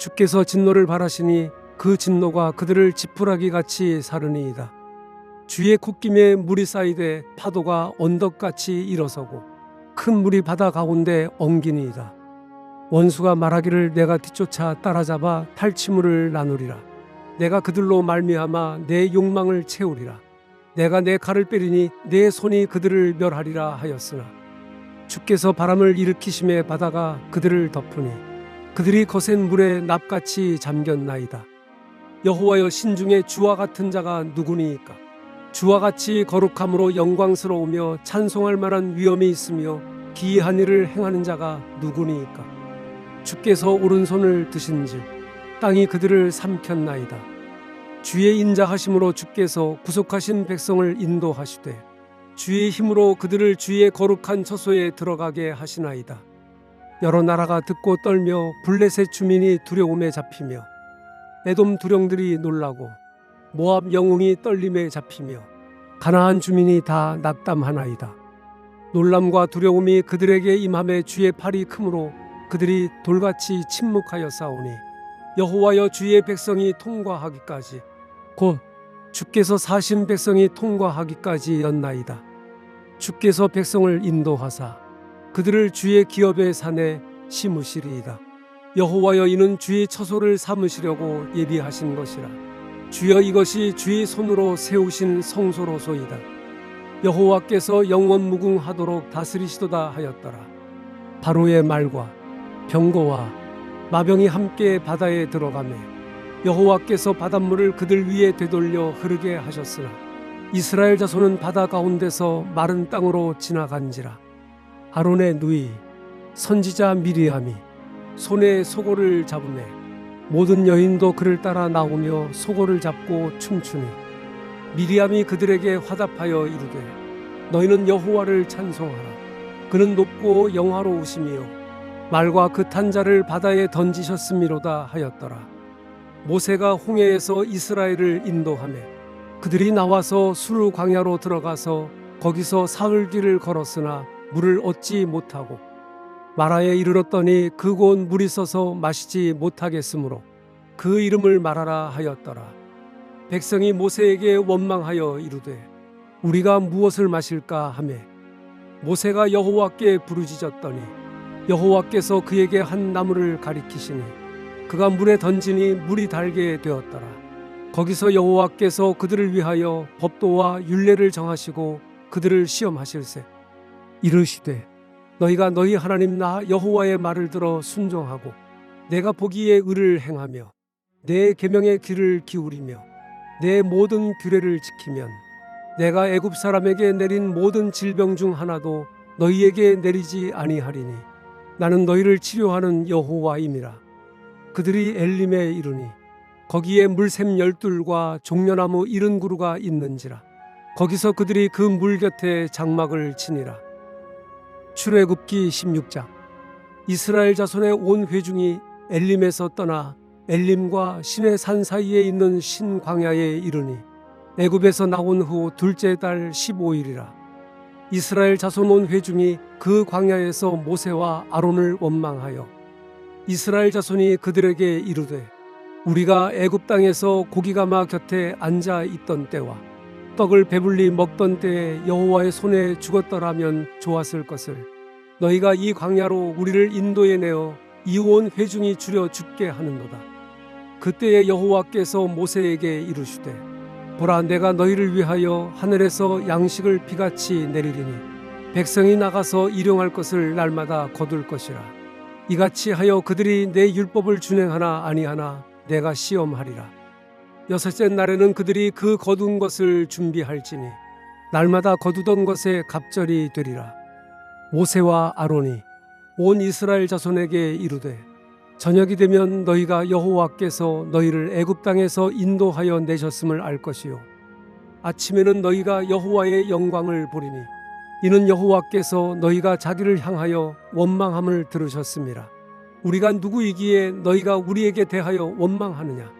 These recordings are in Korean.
주께서 진노를 바라시니 그 진노가 그들을 지푸라기 같이 사르니이다. 주의 콧김에 물이 쌓이되 파도가 언덕같이 일어서고 큰 물이 바다 가운데 엉기니이다. 원수가 말하기를 내가 뒤쫓아 따라잡아 탈취물을 나누리라. 내가 그들로 말미암아 내 욕망을 채우리라. 내가 내 칼을 빼리니 내 손이 그들을 멸하리라 하였으나 주께서 바람을 일으키심에 바다가 그들을 덮으니 그들이 거센 물에 납같이 잠겼나이다. 여호와여 신중에 주와 같은 자가 누구니이까? 주와 같이 거룩함으로 영광스러우며 찬송할 만한 위엄이 있으며 기이한 일을 행하는 자가 누구니이까? 주께서 오른손을 드신즉 땅이 그들을 삼켰나이다. 주의 인자하심으로 주께서 구속하신 백성을 인도하시되 주의 힘으로 그들을 주의 거룩한 처소에 들어가게 하시나이다. 여러 나라가 듣고 떨며 블레셋 주민이 두려움에 잡히며 에돔 두령들이 놀라고 모압 영웅이 떨림에 잡히며 가나안 주민이 다 낙담하나이다. 놀람과 두려움이 그들에게 임함에 주의 팔이 크므로 그들이 돌같이 침묵하여 싸우니 여호와여 주의 백성이 통과하기까지 곧 주께서 사신 백성이 통과하기까지 였나이다. 주께서 백성을 인도하사 그들을 주의 기업의 산에 심으시리이다. 여호와여 이는 주의 처소를 삼으시려고 예비하신 것이라. 주여 이것이 주의 손으로 세우신 성소로소이다. 여호와께서 영원 무궁하도록 다스리시도다 하였더라. 바로의 말과 병거와 마병이 함께 바다에 들어가매 여호와께서 바닷물을 그들 위에 되돌려 흐르게 하셨으나 이스라엘 자손은 바다 가운데서 마른 땅으로 지나간지라. 아론의 누이 선지자 미리암이 손에 소고를 잡으매 모든 여인도 그를 따라 나오며 소고를 잡고 춤추니 미리암이 그들에게 화답하여 이르되 너희는 여호와를 찬송하라. 그는 높고 영화로우시며 말과 그 탄 자를 바다에 던지셨음이로다 하였더라. 모세가 홍해에서 이스라엘을 인도하며 그들이 나와서 수르 광야로 들어가서 거기서 사흘 길을 걸었으나 물을 얻지 못하고 마라에 이르렀더니 그곳 물이 써서 마시지 못하겠으므로 그 이름을 말하라 하였더라. 백성이 모세에게 원망하여 이르되 우리가 무엇을 마실까 하매 모세가 여호와께 부르짖었더니 여호와께서 그에게 한 나무를 가리키시니 그가 물에 던지니 물이 달게 되었더라. 거기서 여호와께서 그들을 위하여 법도와 율례를 정하시고 그들을 시험하실세. 이르시되 너희가 너희 하나님 나 여호와의 말을 들어 순종하고 내가 보기에 의를 행하며 내 계명의 귀를 기울이며 내 모든 규례를 지키면 내가 애굽 사람에게 내린 모든 질병 중 하나도 너희에게 내리지 아니하리니 나는 너희를 치료하는 여호와임이라. 그들이 엘림에 이르니 거기에 물샘 열둘과 종려나무 이른 그루가 있는지라. 거기서 그들이 그 물 곁에 장막을 치니라 출애굽기 16장. 이스라엘 자손의 온 회중이 엘림에서 떠나 엘림과 신의 산 사이에 있는 신광야에 이르니 애굽에서 나온 후 둘째 달 15일이라. 이스라엘 자손 온 회중이 그 광야에서 모세와 아론을 원망하여 이스라엘 자손이 그들에게 이르되 우리가 애굽 땅에서 고기가마 곁에 앉아 있던 때와 떡을 배불리 먹던 때에 여호와의 손에 죽었더라면 좋았을 것을. 너희가 이 광야로 우리를 인도해 내어 이온 회중이 줄여 죽게 하는도다. 그때에 여호와께서 모세에게 이르시되 보라 내가 너희를 위하여 하늘에서 양식을 비같이 내리리니 백성이 나가서 일용할 것을 날마다 거둘 것이라. 이같이 하여 그들이 내 율법을 준행하나 아니하나 내가 시험하리라 여섯째 날에는 그들이 그 거둔 것을 준비할지니 날마다 거두던 것에 갑절이 되리라 모세와 아론이 온 이스라엘 자손에게 이르되 저녁이 되면 너희가 여호와께서 너희를 애굽 땅에서 인도하여 내셨음을 알 것이요 아침에는 너희가 여호와의 영광을 보리니 이는 여호와께서 너희가 자기를 향하여 원망함을 들으셨습니다. 우리가 누구이기에 너희가 우리에게 대하여 원망하느냐?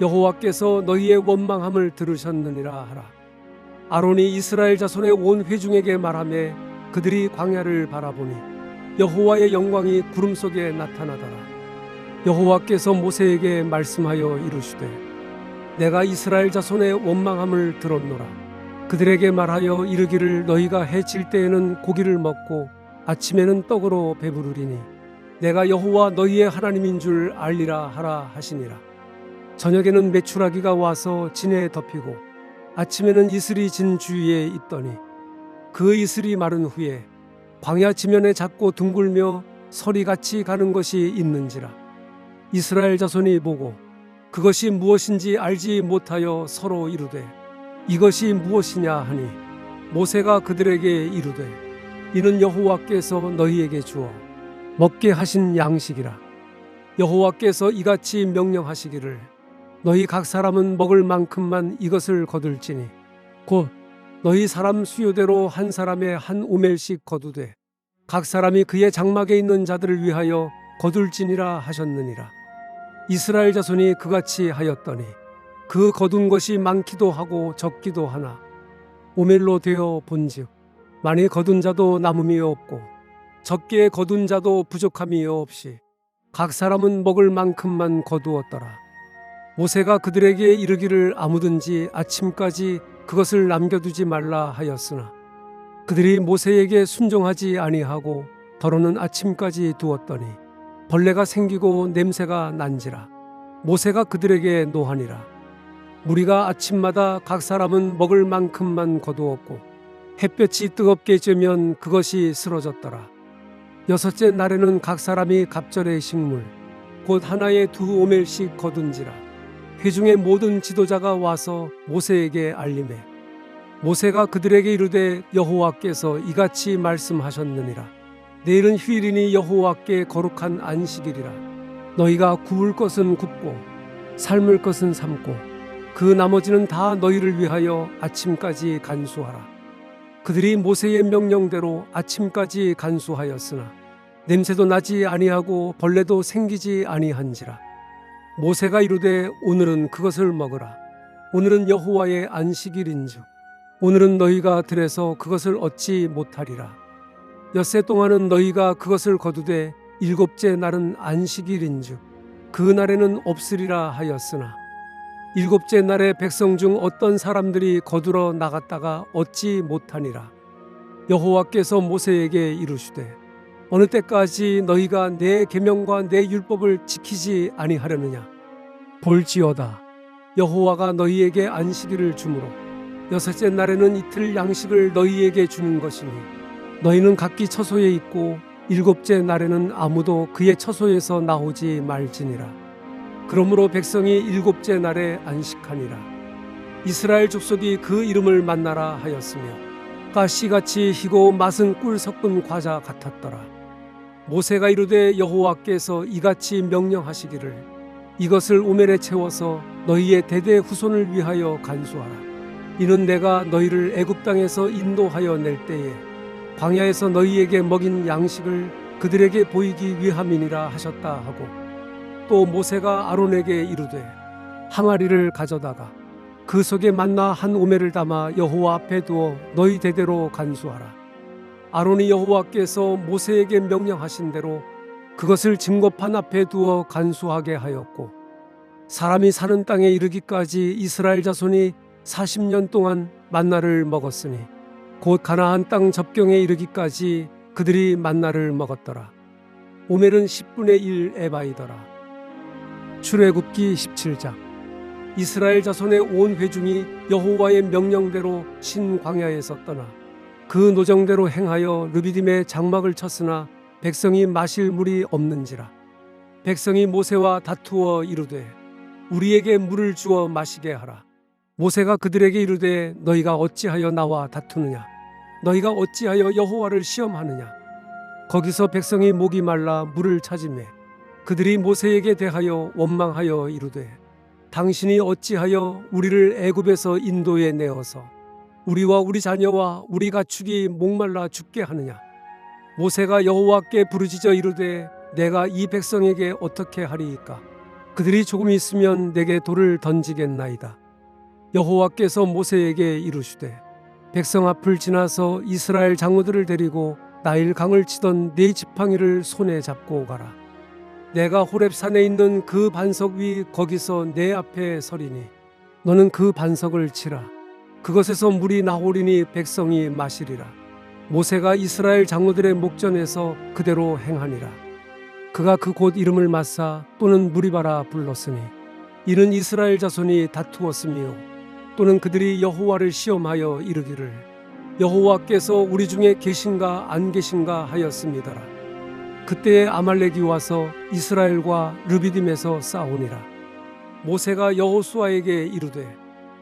여호와께서 너희의 원망함을 들으셨느니라 하라. 아론이 이스라엘 자손의 온 회중에게 말하매 그들이 광야를 바라보니 여호와의 영광이 구름 속에 나타나더라. 여호와께서 모세에게 말씀하여 이르시되 내가 이스라엘 자손의 원망함을 들었노라. 그들에게 말하여 이르기를 너희가 해질 때에는 고기를 먹고 아침에는 떡으로 배부르리니 내가 여호와 너희의 하나님인 줄 알리라 하라 하시니라. 저녁에는 메추라기가 와서 진에 덮이고 아침에는 이슬이 진 주위에 있더니 그 이슬이 마른 후에 광야 지면에 작고 둥글며 설이 같이 가는 것이 있는지라 이스라엘 자손이 보고 그것이 무엇인지 알지 못하여 서로 이르되 이것이 무엇이냐 하니 모세가 그들에게 이르되 이는 여호와께서 너희에게 주어 먹게 하신 양식이라. 여호와께서 이같이 명령하시기를 너희 각 사람은 먹을 만큼만 이것을 거둘지니 곧 너희 사람 수요대로 한 사람의 한 오멜씩 거두되 각 사람이 그의 장막에 있는 자들을 위하여 거둘지니라 하셨느니라. 이스라엘 자손이 그같이 하였더니 그 거둔 것이 많기도 하고 적기도 하나 오멜로 되어 본즉 많이 거둔 자도 남음이 없고 적게 거둔 자도 부족함이 없이 각 사람은 먹을 만큼만 거두었더라 모세가 그들에게 이르기를 아무든지 아침까지 그것을 남겨두지 말라 하였으나 그들이 모세에게 순종하지 아니하고 더러는 아침까지 두었더니 벌레가 생기고 냄새가 난지라. 모세가 그들에게 노하니라. 무리가 아침마다 각 사람은 먹을 만큼만 거두었고 햇볕이 뜨겁게 쬐면 그것이 쓰러졌더라. 여섯째 날에는 각 사람이 갑절의 식물 곧 하나의 두 오멜씩 거둔지라 회중의 모든 지도자가 와서 모세에게 알림해. 모세가 그들에게 이르되 여호와께서 이같이 말씀하셨느니라. 내일은 휴일이니 여호와께 거룩한 안식일이라. 너희가 구울 것은 굽고 삶을 것은 삶고 그 나머지는 다 너희를 위하여 아침까지 간수하라. 그들이 모세의 명령대로 아침까지 간수하였으나 냄새도 나지 아니하고 벌레도 생기지 아니한지라 모세가 이르되 오늘은 그것을 먹으라. 오늘은 여호와의 안식일인즉 오늘은 너희가 들에서 그것을 얻지 못하리라. 엿새 동안은 너희가 그것을 거두되 일곱째 날은 안식일인즉 그 날에는 없으리라 하였으나 일곱째 날에 백성 중 어떤 사람들이 거두러 나갔다가 얻지 못하니라. 여호와께서 모세에게 이르시되 어느 때까지 너희가 내 계명과 내 율법을 지키지 아니하려느냐? 볼지어다. 여호와가 너희에게 안식일을 주므로 여섯째 날에는 이틀 양식을 너희에게 주는 것이니 너희는 각기 처소에 있고 일곱째 날에는 아무도 그의 처소에서 나오지 말지니라. 그러므로 백성이 일곱째 날에 안식하니라. 이스라엘 족속이 그 이름을 만나라 하였으며 가시같이 희고 맛은 꿀 섞은 과자 같았더라 모세가 이르되 여호와께서 이같이 명령하시기를 이것을 오멜에 채워서 너희의 대대 후손을 위하여 간수하라. 이는 내가 너희를 애굽 땅에서 인도하여 낼 때에 광야에서 너희에게 먹인 양식을 그들에게 보이기 위함이니라 하셨다 하고 또 모세가 아론에게 이르되 항아리를 가져다가 그 속에 만나 한 오매를 담아 여호와 앞에 두어 너희 대대로 간수하라. 아론이 여호와께서 모세에게 명령하신 대로 그것을 증거판 앞에 두어 간수하게 하였고 사람이 사는 땅에 이르기까지 이스라엘 자손이 40년 동안 만나를 먹었으니 곧 가나안 땅 접경에 이르기까지 그들이 만나를 먹었더라. 오멜은 10분의 1 에바이더라. 출애굽기 17장 이스라엘 자손의 온 회중이 여호와의 명령대로 신광야에서 떠나 그 노정대로 행하여 르비딤에 장막을 쳤으나 백성이 마실 물이 없는지라. 백성이 모세와 다투어 이르되 우리에게 물을 주어 마시게 하라. 모세가 그들에게 이르되 너희가 어찌하여 나와 다투느냐? 너희가 어찌하여 여호와를 시험하느냐? 거기서 백성이 목이 말라 물을 찾으매 그들이 모세에게 대하여 원망하여 이르되 당신이 어찌하여 우리를 애굽에서 인도에 내어서 우리와 우리 자녀와 우리 가축이 목말라 죽게 하느냐? 모세가 여호와께 부르짖어 이르되 내가 이 백성에게 어떻게 하리이까? 그들이 조금 있으면 내게 돌을 던지겠나이다. 여호와께서 모세에게 이르시되 백성 앞을 지나서 이스라엘 장로들을 데리고 나일 강을 치던 네 지팡이를 손에 잡고 가라. 내가 호렙산에 있는 그 반석 위 거기서 내 앞에 서리니 너는 그 반석을 치라 그것에서 물이 나오리니 백성이 마시리라. 모세가 이스라엘 장로들의 목전에서 그대로 행하니라. 그가 그 곳 이름을 마사 또는 무리바라 불렀으니 이는 이스라엘 자손이 다투었으며 또는 그들이 여호와를 시험하여 이르기를 여호와께서 우리 중에 계신가 안 계신가 하였습니다라. 그때에 아말렉이 와서 이스라엘과 르비딤에서 싸우니라. 모세가 여호수아에게 이르되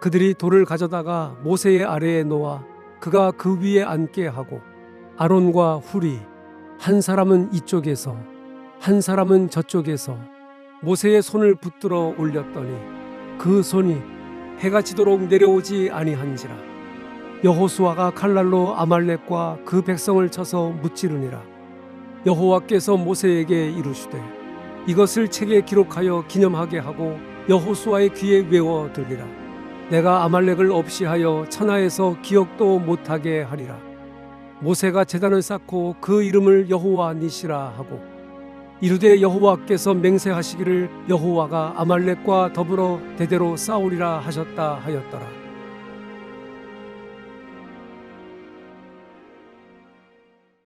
그들이 돌을 가져다가 모세의 아래에 놓아 그가 그 위에 앉게 하고 아론과 훌이 한 사람은 이쪽에서 한 사람은 저쪽에서 모세의 손을 붙들어 올렸더니 그 손이 해가 지도록 내려오지 아니한지라 여호수아가 칼날로 아말렉과 그 백성을 쳐서 무찌르니라 여호와께서 모세에게 이르시되 이것을 책에 기록하여 기념하게 하고 여호수아의 귀에 외워 들리라. 내가 아말렉을 없이 하여 천하에서 기억도 못하게 하리라. 모세가 제단을 쌓고 그 이름을 여호와 니시라 하고 이르되 여호와께서 맹세하시기를 여호와가 아말렉과 더불어 대대로 싸우리라 하셨다 하였더라.